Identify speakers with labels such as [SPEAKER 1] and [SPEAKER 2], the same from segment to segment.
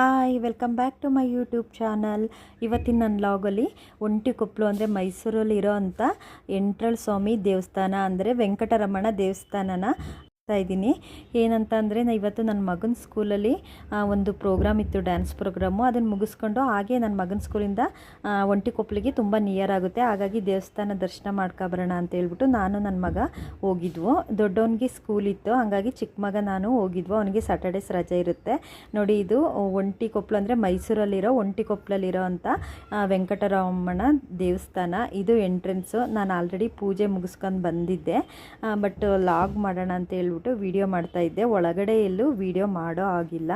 [SPEAKER 1] Hi welcome back to my YouTube channel ಇವತ್ತಿನ ನನ್ನ ಲಾಗಲ್ಲಿ ಒಂಟಿಕೊಪ್ಪಲು ಅಂದರೆ ಮೈಸೂರಲ್ಲಿ ಇರೋ ಅಂಥ ಎಂಟ್ರಳ್ ಸ್ವಾಮಿ ದೇವಸ್ಥಾನ ಅಂದರೆ ವೆಂಕಟರಮಣ ದೇವಸ್ಥಾನನ ಇದ್ದೀನಿ. ಏನಂತ ಅಂದರೆ ನಾ ಇವತ್ತು ನನ್ನ ಮಗನ ಸ್ಕೂಲಲ್ಲಿ ಒಂದು ಪ್ರೋಗ್ರಾಮ್ ಇತ್ತು, ಡ್ಯಾನ್ಸ್ ಪ್ರೋಗ್ರಾಮು. ಅದನ್ನು ಮುಗಿಸ್ಕೊಂಡು ಹಾಗೆ ನನ್ನ ಮಗನ ಸ್ಕೂಲಿಂದ ಒಂಟಿ ಒಂಟಿಕೊಪ್ಪಲಿಗೆ ತುಂಬ ನಿಯರ್ ಆಗುತ್ತೆ. ಹಾಗಾಗಿ ದೇವಸ್ಥಾನ ದರ್ಶನ ಮಾಡ್ಕೊಬರೋಣ ಅಂತ ಹೇಳ್ಬಿಟ್ಟು ನಾನು ನನ್ನ ಮಗ ಹೋಗಿದ್ವು. ದೊಡ್ಡವನಿಗೆ ಸ್ಕೂಲ್ ಇತ್ತು. ಹಾಗಾಗಿ ಚಿಕ್ಕ ಮಗ ನಾನು ಹೋಗಿದ್ವು. ಅವನಿಗೆ ಸ್ಯಾಟರ್ಡೇಸ್ ರಜೆ ಇರುತ್ತೆ. ನೋಡಿ, ಇದು ಒಂಟಿಕೊಪ್ಪಲು ಅಂದರೆ ಮೈಸೂರಲ್ಲಿರೋ ಒಂಟಿಕೊಪ್ಪಲಲ್ಲಿರೋ ಅಂಥ ವೆಂಕಟರಾಮಣ್ಣ ವೆಂಕಟರಮಣ ದೇವಸ್ಥಾನ. ಇದು ಎಂಟ್ರೆನ್ಸು. ನಾನು ಆಲ್ರೆಡಿ ಪೂಜೆ ಮುಗಿಸ್ಕೊಂಡು ಬಂದಿದ್ದೆ. ಬಟ್ ಲಾಗ್ ಮಾಡೋಣ ಅಂತ ಹೇಳ್ಬಿಟ್ಟು ವಿಡಿಯೋ ಮಾಡ್ತಾ ಇದ್ದೆ. ಒಳಗಡೆ ಎಲ್ಲೂ ವಿಡಿಯೋ ಮಾಡೋ ಆಗಿಲ್ಲ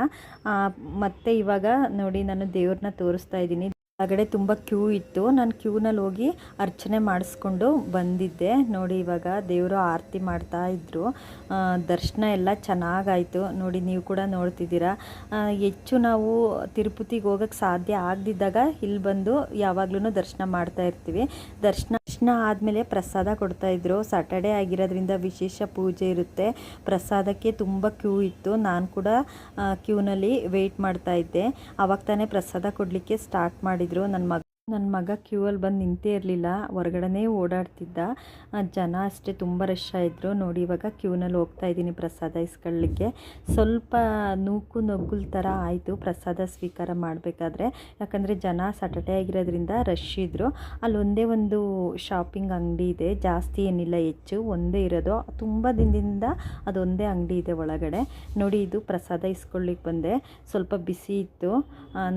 [SPEAKER 1] ಮತ್ತೆ ಇವಾಗ ನೋಡಿ ನಾನು ದೇವ್ರನ್ನ ತೋರಿಸ್ತಾ ಇದ್ದೀನಿ. ಒಳಗಡೆ ತುಂಬ ಕ್ಯೂ ಇತ್ತು. ನಾನು ಕ್ಯೂನಲ್ಲಿ ಹೋಗಿ ಅರ್ಚನೆ ಮಾಡಿಸ್ಕೊಂಡು ಬಂದಿದ್ದೆ. ನೋಡಿ, ಇವಾಗ ದೇವರು ಆರತಿ ಮಾಡ್ತಾ ಇದ್ರು. ದರ್ಶನ ಎಲ್ಲ ಚೆನ್ನಾಗಾಯಿತು. ನೋಡಿ, ನೀವು ಕೂಡ ನೋಡ್ತಿದ್ದೀರಾ. ಹೆಚ್ಚು ನಾವು ತಿರುಪತಿಗೆ ಹೋಗೋಕ್ಕೆ ಸಾಧ್ಯ ಆಗದಿದ್ದಾಗ ಇಲ್ಲಿ ಬಂದು ಯಾವಾಗ್ಲೂ ದರ್ಶನ ಮಾಡ್ತಾ ಇರ್ತೀವಿ. ದರ್ಶನ ದರ್ಶನ ಆದಮೇಲೆ ಪ್ರಸಾದ ಕೊಡ್ತಾ ಇದ್ರು. ಸಾಟರ್ಡೆ ಆಗಿರೋದ್ರಿಂದ ವಿಶೇಷ ಪೂಜೆ ಇರುತ್ತೆ. ಪ್ರಸಾದಕ್ಕೆ ತುಂಬ ಕ್ಯೂ ಇತ್ತು. ನಾನು ಕೂಡ ಕ್ಯೂನಲ್ಲಿ ವೆಯ್ಟ್ ಮಾಡ್ತಾ ಇದ್ದೆ. ಅವಾಗ ತಾನೇ ಪ್ರಸಾದ ಕೊಡಲಿಕ್ಕೆ ಸ್ಟಾರ್ಟ್ ಮಾಡಿದರು. ನನ್ನ ಮಗ ನನ್ನ ಮಗ ಕ್ಯೂ ಅಲ್ಲಿ ಬಂದು ನಿಂತೇ ಇರಲಿಲ್ಲ, ಹೊರಗಡೆನೇ ಓಡಾಡ್ತಿದ್ದ. ಜನ ಅಷ್ಟೇ ತುಂಬ ರಶ್ ಆಯಿದ್ರು ನೋಡಿ, ಇವಾಗ ಕ್ಯೂನಲ್ಲಿ ಹೋಗ್ತಾ ಇದ್ದೀನಿ ಪ್ರಸಾದ ಇಸ್ಕೊಳ್ಳಿಕ್ಕೆ. ಸ್ವಲ್ಪ ನೂಕು ನಗ್ಗುಲ್ ಥರ ಆಯಿತು ಪ್ರಸಾದ ಸ್ವೀಕಾರ ಮಾಡಬೇಕಾದ್ರೆ. ಯಾಕಂದರೆ ಜನ ಸ್ಯಾಟರ್ಡೇ ಆಗಿರೋದ್ರಿಂದ ರಶ್ ಇದ್ದರು ಅಲ್ಲಿ ಒಂದೇ ಒಂದು ಶಾಪಿಂಗ್ ಅಂಗಡಿ ಇದೆ. ಜಾಸ್ತಿ ಏನಿಲ್ಲ, ಹೆಚ್ಚು ಒಂದೇ ಇರೋದು. ತುಂಬ ದಿನದಿಂದ ಅದೊಂದೇ ಅಂಗಡಿ ಇದೆ ಒಳಗಡೆ. ನೋಡಿ, ಇದು ಪ್ರಸಾದ ಇಸ್ಕೊಳ್ಳಿಕ್ಕೆ ಬಂದೆ. ಸ್ವಲ್ಪ ಬಿಸಿ ಇತ್ತು.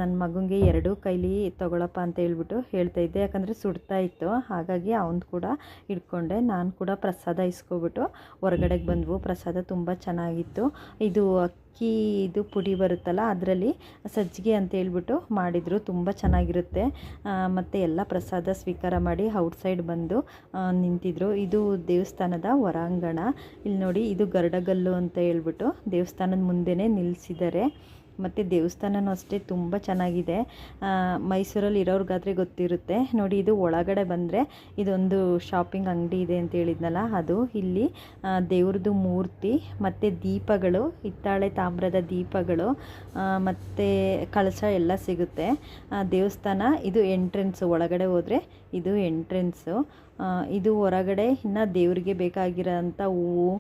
[SPEAKER 1] ನನ್ನ ಮಗನಿಗೆ ಎರಡೂ ಕೈಲಿ ತಗೊಳಪ್ಪ ಅಂತ ಹೇಳ್ಬಿಟ್ಟು ಹೇಳ್ತಾ ಇದ್ದೆ. ಯಾಕಂದರೆ ಸುಡ್ತಾ ಇತ್ತು. ಹಾಗಾಗಿ ಅವನು ಕೂಡ ಇಟ್ಕೊಂಡೆ ನಾನು ಕೂಡ ಪ್ರಸಾದ ಇಸ್ಕೊಬಿಟ್ಟು ಹೊರಗಡೆಗೆ ಬಂದವು. ಪ್ರಸಾದ ತುಂಬ ಚೆನ್ನಾಗಿತ್ತು. ಇದು ಅಕ್ಕಿ, ಇದು ಪುಡಿ ಬರುತ್ತಲ್ಲ, ಅದರಲ್ಲಿ ಸಜ್ಜಿಗೆ ಅಂತ ಹೇಳ್ಬಿಟ್ಟು ಮಾಡಿದರು. ತುಂಬ ಚೆನ್ನಾಗಿರುತ್ತೆ. ಮತ್ತು ಎಲ್ಲ ಪ್ರಸಾದ ಸ್ವೀಕಾರ ಮಾಡಿ ಔಟ್ಸೈಡ್ ಬಂದು ನಿಂತಿದ್ರು. ಇದು ದೇವಸ್ಥಾನದ ಹೊರಾಂಗಣ. ಇಲ್ಲಿ ನೋಡಿ ಇದು ಗರಡಗಲ್ಲು ಅಂತ ಹೇಳ್ಬಿಟ್ಟು ದೇವಸ್ಥಾನದ ಮುಂದೆನೇ ನಿಲ್ಲಿಸಿದ್ದಾರೆ ಮತ್ತು ದೇವಸ್ಥಾನನೂ ಅಷ್ಟೇ ತುಂಬ ಚೆನ್ನಾಗಿದೆ. ಮೈಸೂರಲ್ಲಿ ಇರೋರ್ಗಾದ್ರೆ ಗೊತ್ತಿರುತ್ತೆ. ನೋಡಿ, ಇದು ಒಳಗಡೆ ಬಂದರೆ ಇದೊಂದು ಶಾಪಿಂಗ್ ಅಂಗಡಿ ಇದೆ ಅಂತ ಹೇಳಿದ್ನಲ್ಲ, ಅದು. ಇಲ್ಲಿ ದೇವ್ರದ್ದು ಮೂರ್ತಿ, ಮತ್ತು ದೀಪಗಳು, ಹಿತ್ತಾಳೆ ತಾಮ್ರದ ದೀಪಗಳು ಮತ್ತು ಕಳಸ ಎಲ್ಲ ಸಿಗುತ್ತೆ. ದೇವಸ್ಥಾನ, ಇದು ಎಂಟ್ರೆನ್ಸು ಒಳಗಡೆ ಹೋದರೆ ಇದು ಎಂಟ್ರೆನ್ಸು ಇದು ಹೊರಗಡೆ ಇನ್ನು ದೇವರಿಗೆ ಬೇಕಾಗಿರೋಂಥ ಹೂವು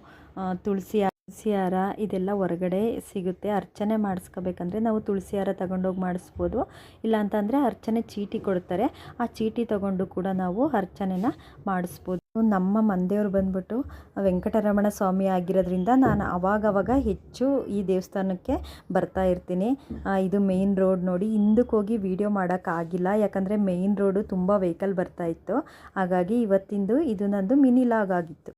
[SPEAKER 1] ತುಳಸಿ ತುಳಸಿ ಹಾರ ಇದೆಲ್ಲ ಹೊರಗಡೆ ಸಿಗುತ್ತೆ. ಅರ್ಚನೆ ಮಾಡಿಸ್ಕೋಬೇಕಂದ್ರೆ ನಾವು ತುಳಸಿ ಹಾರ ತಗೊಂಡೋಗಿ ಮಾಡಿಸ್ಬೋದು. ಇಲ್ಲ ಅಂತಂದರೆ ಅರ್ಚನೆ ಚೀಟಿ ಕೊಡ್ತಾರೆ. ಆ ಚೀಟಿ ತಗೊಂಡು ಕೂಡ ನಾವು ಅರ್ಚನೆನ ಮಾಡಿಸ್ಬೋದು. ನಮ್ಮ ಮಂದೆಯವ್ರು ಬಂದ್ಬಿಟ್ಟು ವೆಂಕಟರಮಣ ಸ್ವಾಮಿ ಆಗಿರೋದ್ರಿಂದ ನಾನು ಅವಾಗವಾಗ ಹೆಚ್ಚು ಈ ದೇವಸ್ಥಾನಕ್ಕೆ ಬರ್ತಾ ಇರ್ತೀನಿ. ಇದು ಮೇಯ್ನ್ ರೋಡ್ ನೋಡಿ. ಹಿಂದಕ್ಕೆ ಹೋಗಿ ವಿಡಿಯೋ ಮಾಡೋಕ್ಕಾಗಿಲ್ಲ ಯಾಕಂದರೆ ಮೇಯ್ನ್ ರೋಡು ತುಂಬ ವೆಹಿಕಲ್ ಬರ್ತಾ ಇತ್ತು. ಹಾಗಾಗಿ ಇವತ್ತಿಂದು ಇದು ನಂದು ಮಿನಿ ಲಾಗ್ ಆಗಿತ್ತು.